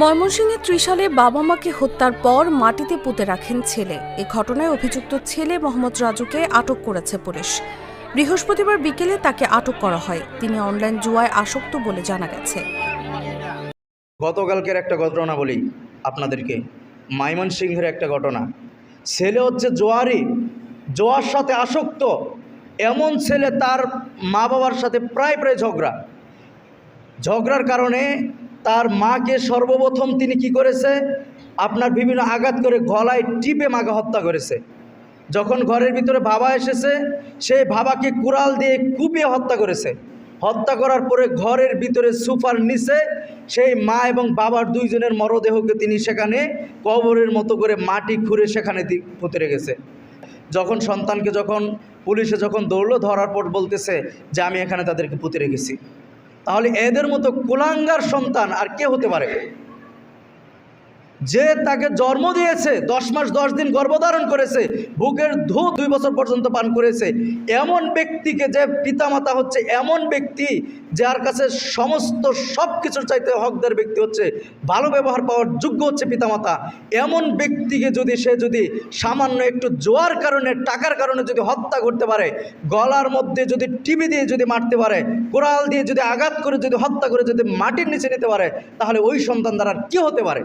ময়মনসিংহে ত্রিশালে বাবা মাকে হত্যার পর মাটিতে পুঁতে রাখেন ছেলে। এ ঘটনায় অভিযুক্ত ছেলে মোহাম্মদ রাজুকে আটক করেছে পুলিশ। বৃহস্পতিবার বিকেলে তাকে আটক করা হয়। তিনি অনলাইন জুয়ায় আসক্ত বলে জানা গেছে। গতকালকের একটা ঘটনা বলি আপনাদেরকে। মাইমন সিংহের একটা ঘটনা। ছেলে হচ্ছে জোয়ারি। জোয়ার সাথে আসক্ত। এমন ছেলে তার মা বাবার সাথে প্রায় প্রায় ঝগড়া। ঝগড়ার কারণে তার মাকে সর্বপ্রথম তিনি কি করেছে? আপনার বিভিন্ন আঘাত করে গলায় টিপে মাকে হত্যা করেছে। যখন ঘরের ভিতরে বাবা এসেছে, সেই বাবাকে কুড়াল দিয়ে কুপিয়ে হত্যা করেছে। হত্যা করার পরে ঘরের ভিতরে সুপার নিচে সেই মা এবং বাবার দুইজনের মরদেহকে তিনি সেখানে কবরের মতো করে মাটি খুঁড়ে সেখানে পুঁতে রেখেছে। যখন সন্তানকে যখন পুলিশে যখন দৌড়লো ধরার পর বলতেছে যে, আমি এখানে তাদেরকে পুঁতে রেখেছি। তাহলে এদের মতো কুলাঙ্গার সন্তান আর কে হতে পারে? যে তাকে জন্ম দিয়েছে, দশ মাস, দশ দিন গর্ভধারণ করেছে, বুকের ধু দুই বছর পর্যন্ত পান করেছে, এমন ব্যক্তিকে যে পিতামাতা হচ্ছে, এমন ব্যক্তি যার কাছে সমস্ত সব কিছুর চাইতে হকদার ব্যক্তি হচ্ছে, ভালো ব্যবহার পাওয়ার যোগ্য হচ্ছে পিতামাতা, এমন ব্যক্তিকে যদি সে যদি সামান্য একটু জোয়ার কারণে, টাকার কারণে যদি হত্যা করতে পারে, গলার মধ্যে যদি টিভি দিয়ে যদি মারতে পারে কোরাল দিয়ে যদি আঘাত করে যদি হত্যা করে যদি মাটির নিচে নিতে পারে, তাহলে ওই সন্তান দ্বারা কি হতে পারে?